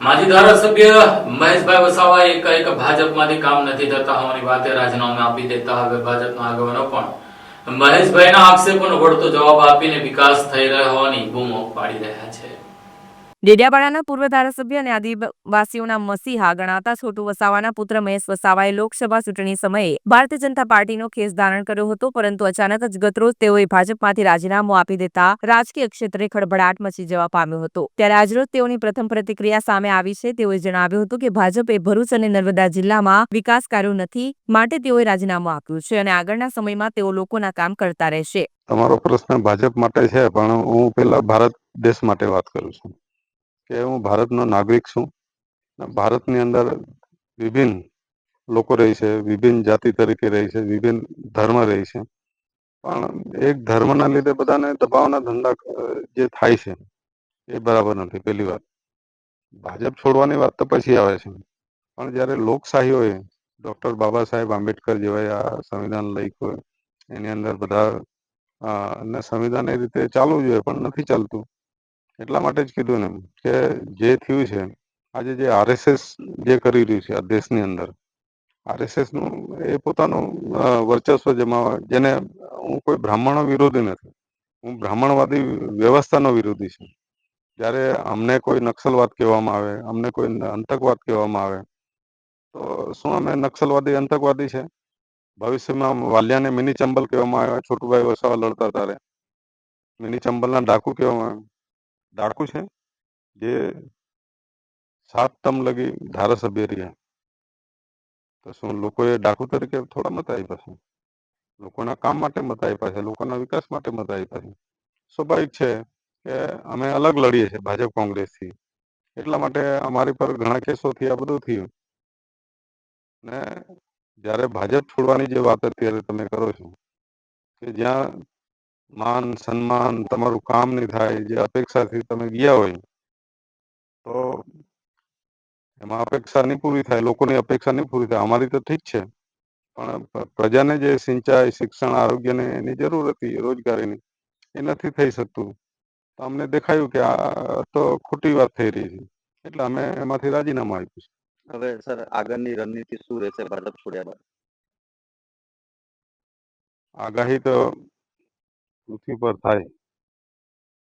માજી ધારાસભ્ય મહેશભાઈ વસાવા એક એક ભાજપમાંથી કામ નથી થતા હોવાની વાતે રાજીનામું આપી દેતા હવે ભાજપના આગેવાનો પણ મહેશભાઈના આક્ષેપોનો વળતો જવાબ આપીને વિકાસ થઈ રહ્યો હોવાની બૂમો પાડી રહ્યા છે. ડેડિયાપાડાના પૂર્વ ધારાસભ્ય અને આદિવાસીઓના મસીહા ગણાતા છોટુ વસાવાના પુત્ર મહેશ વસાવાએ લોકસભા ચૂંટણી સમયે ભારતીય જનતા પાર્ટીનો ખેસ ધારણ કર્યો હતો, પરંતુ અચાનક જ ગતરોજ તેઓએ ભાજપમાંથી રાજીનામું આપી દેતા રાજકીય ક્ષેત્રે ખળભળાટ મચી જવા પામ્યો હતો. ત્યારે આજરોજ તેઓની પ્રથમ પ્રતિક્રિયા સામે આવી છે. તેઓએ જણાવ્યું હતું કે ભાજપે ભરૂચ અને નર્મદા જિલ્લામાં વિકાસ કાર્યો નથી માટે તેઓએ રાજીનામું આપ્યું છે અને આગળના સમયમાં તેઓ લોકોના કામ કરતા રહેશે. તમારો પ્રશ્ન ભાજપ માટે છે, પણ હું પેલા ભારત દેશ માટે વાત કરું છું. કે હું ભારતનો નાગરિક છું. ભારતની અંદર વિભિન્ન લોકો રહે છે, વિભિન્ન જાતિ તરીકે રહે છે, વિભિન્ન ધર્મ રહે છે. પણ એક ધર્મના લીધે બધાને દબાવના ધંધા જે થાય છે, એ બરાબર નથી. પહેલી વાત. ભાજપ છોડવાની વાત તો પછી આવે છે. પણ જ્યારે હોય, ડોક્ટર બાબા સાહેબ આંબેડકર જેવા આ સંવિધાન લખ્યું હોય, એની અંદર બધા અને સંવિધાન એ રીતે ચાલવું જોઈએ, પણ નથી ચાલતું. એટલા માટે જ કીધું ને કે જે થયું છે, આજે જે આરએસએસ જે કરી રહ્યું છે આ દેશની અંદર આરએસએસનું એ પોતાનું વર્ચસ્વ જમાવવા, જેને હું કોઈ બ્રાહ્મણો વિરોધી નથી. હું બ્રાહ્મણવાદી વ્યવસ્થાનો વિરોધી છું. જ્યારે અમને કોઈ નક્સલવાદ કહેવામાં આવે, અમને કોઈ આતંકવાદ કહેવામાં આવે, તો શું અમે નક્સલવાદી, આતંકવાદી છે? ભવિષ્યમાં વાલિયાને મિની ચંબલ કહેવામાં આવ્યા છોટુભાઈ વસાવા લડતા ત્યારે. મિની ચંબલના ડાકુ કહેવામાં આવે. ડાકુ છે જે સાત તમ લગી ધારાસભ્ય રહ્યા તો શું લોકોએ ડાકુ તરીકે થોડા મત આપ્યા છે લોકોના કામ માટે મત આપ્યા છે લોકોના વિકાસ માટે મત આપ્યા છે સ્વાભાવિક છે કે અમે અલગ લડીએ છીએ ભાજપ કોંગ્રેસથી એટલા માટે અમારી પર ઘણા કેસો થયા બધું થયું. ને જ્યારે ભાજપ છોડવાની જે વાત અત્યારે તમે કરો છો, કે જ્યાં માન સન્માન તમારું કામ નહીં થાય જે અપેક્ષાથી તમે ગયા હોય તો એમાં અપેક્ષા નહીં પૂરી થાય લોકોની અપેક્ષા નહીં પૂરી થાય. અમારી તો ઠીક છે પણ પ્રજાને જે સિંચાઈ શિક્ષણ આરોગ્યને એની જરૂર હતી રોજગારીની એ નથી થઈ શકતું. તો અમને દેખાયું કે આ તો ખોટી વાત થઈ રહી છે એટલે અમે એમાંથી રાજીનામું આપ્યું છે. હવે સર આગળની રણનીતિ શું રહેશે ભાજપ છોડ્યા બાદ? આગાહી તો પૃથ્વી પર થાય,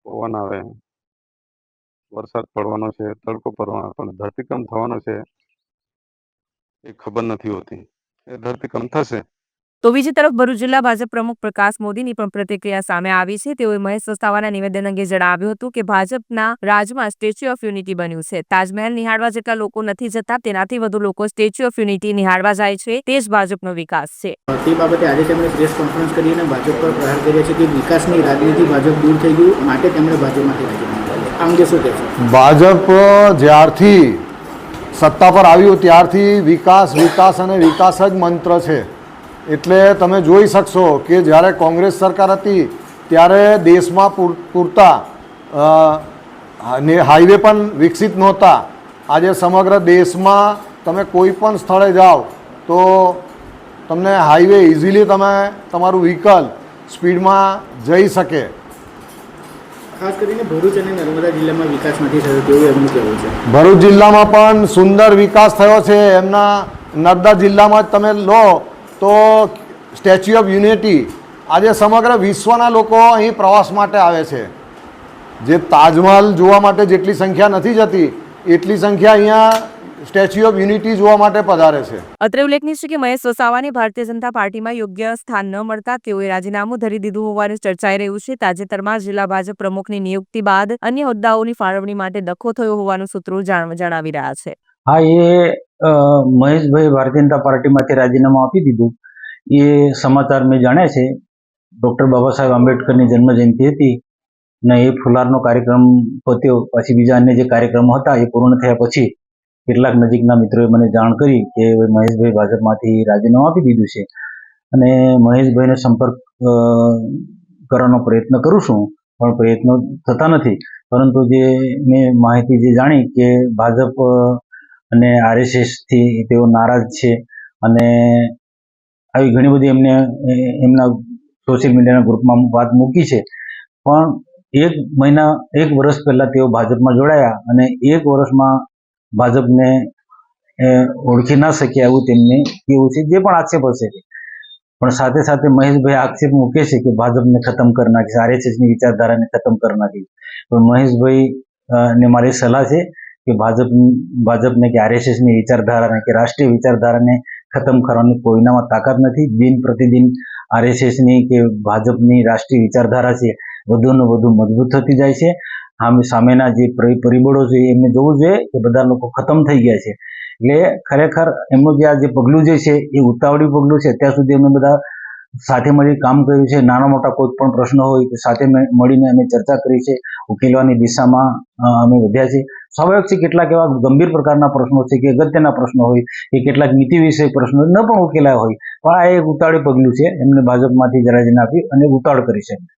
પવન આવે, વરસાદ પડવાનો છે, તડકો પડવાનો પણ ધરતીકંપ થવાનો છે, એ ખબર નથી હોતી. એ ધરતીકંપ થશે. તો બીજી તરફ ભરૂચ જિલ્લા ભાજપ પ્રમુખ પ્રકાશ મોદીની પણ પ્રતિક્રિયા સામે આવી છે. તેઓએ મહેશ વસાવાના નિવેદન અંગે જણાવ્યું હતું કે ભાજપના રાજમાં સ્ટેચ્યુ ઓફ યુનિટી બન્યું છે. તાજમહેલ નિહાળવા જેટલા લોકો નથી જતા તેનાથી વધુ લોકો સ્ટેચ્યુ ઓફ યુનિટી નિહાળવા જાય છે. તે જ ભાજપનો વિકાસ છે. તે બાબતે આજે તેમણે પ્રેસ કોન્ફરન્સ કરીને ભાજપ પર પ્રહાર કર્યા છે કે વિકાસની રાજનીતિ ભાજપ દૂર થઈ ગયું માટે તેમણે ભાજપમાંથી આ અંગે શું કહેશો? ભાજપ જ્યારથી સત્તા પર આવ્યું ત્યારથી વિકાસ વિકાસ અને વિકાસ જ મંત્ર છે. એટલે તમે જોઈ શકશો કે જ્યારે કોંગ્રેસ સરકાર હતી ત્યારે દેશમાં પૂર- પૂરતા હાઈવે પણ વિકસિત નહોતા. આજે સમગ્ર દેશમાં તમે કોઈ પણ સ્થળે જાઓ તો તમને હાઈવે ઇઝીલી તમે તમારું વ્હીકલ સ્પીડમાં જઈ શકે. ખાસ કરીને ભરૂચ અને નર્મદા જિલ્લામાં વિકાસ નથી થયો તેવું એમનું કહેવું છે. ભરૂચ જિલ્લામાં પણ સુંદર વિકાસ થયો છે. એમના નર્મદા જિલ્લામાં જ તમે લો તો સ્ટેચ્યુ ઓફ યુનિટી આજે સમગ્ર વિશ્વના લોકો અહીં પ્રવાસ માટે આવે છે. જે તાજમહલ જોવા માટે જેટલી સંખ્યા નથી જતી, એટલી સંખ્યા અહીંયા સ્ટેચ્યુ ઓફ યુનિટી જોવા માટે પધારે છે. અત્રે ઉલ્લેખનીય છે કે મહેશ વસાવાને ભારતીય જનતા પાર્ટીમાં યોગ્ય સ્થાન ન મળતા તેઓએ રાજીનામું ધરી દીધું હોવાનું ચર્ચાઈ રહ્યું છે. તાજેતરમાં જિલ્લા ભાજપ પ્રમુખની નિયુક્તિ બાદ અન્ય હોદ્દાઓની ફાળવણી માટે ડખો થયો હોવાનું સૂત્રો જાણ- જણાવી રહ્યા છે. હા, એ મહેશભાઈ ભારતીય જનતા પાર્ટીમાંથી રાજીનામું આપી દીધું. એ સમાચાર મેં જાણ્યા છે. ડૉક્ટર બાબા સાહેબ આંબેડકરની જન્મ જયંતિ હતી ને એ ફુલારનો કાર્યક્રમ પત્યો. પછી બીજા અન્ય જે કાર્યક્રમો હતા એ પૂર્ણ થયા પછી કેટલાક નજીકના મિત્રોએ મને જાણ કરી કે મહેશભાઈ ભાજપમાંથી રાજીનામું આપી દીધું છે. અને મહેશભાઈનો સંપર્ક કરવાનો પ્રયત્ન કરું છું, પણ પ્રયત્નો થતા નથી. પરંતુ જે મેં માહિતી જે જાણી કે ભાજપ અને આરએસએસથી તેઓ નારાજ છે. અને આવી ઘણી બધી એમને એમના સોશિયલ મીડિયાના ગ્રુપમાં વાત મૂકી છે. પણ એક મહિના, એક વર્ષ પહેલાં તેઓ ભાજપમાં જોડાયા અને એક વર્ષમાં ભાજપને ઓળખી ના શક્યા એવું તેમને કેવું છે, જે પણ આક્ષેપ હશે. પણ સાથે સાથે મહેશભાઈ આક્ષેપ મૂકે છે કે ભાજપને ખતમ કરી નાખી આરએસએસની વિચારધારાને ખતમ કરી નાખી પણ મહેશભાઈ ને મારી સલાહ છે કે ભાજપ, ભાજપને કે આરએસએસની વિચારધારાને કે રાષ્ટ્રીય વિચારધારાને ખતમ કરવાની કોઈનામાં તાકાત નથી. દિન પ્રતિદિન આરએસએસની કે ભાજપની રાષ્ટ્રીય વિચારધારા છે, વધુને વધુ મજબૂત થતી જાય છે. આમ સામેના જે પરિબળો છે, એમને જોવું જોઈએ કે બધા લોકો ખતમ થઈ ગયા છે. એટલે ખરેખર એમનું જે આ જે પગલું જે છે, એ ઉતાવળી પગલું છે. અત્યાર સુધી અમે બધા સાથે મળી કામ કર્યું છે. નાના મોટા કોઈ પણ પ્રશ્નો હોય તો સાથે મળીને અમે ચર્ચા કરી છે. ઉકેલવાની દિશામાં અમે વધ્યા છે સ્વાભાવિક છે કેટલાક એવા ગંભીર પ્રકારના પ્રશ્નો છે કે અગત્યના પ્રશ્નો હોય કે કેટલાક નીતિ વિષય પ્રશ્નો ન પણ ઉકેલાયા હોય. પણ આ એક ઉતાળી પગલું છે. એમને ભાજપમાંથી જરાજીને આપી અને ઉતાળ કરી છે.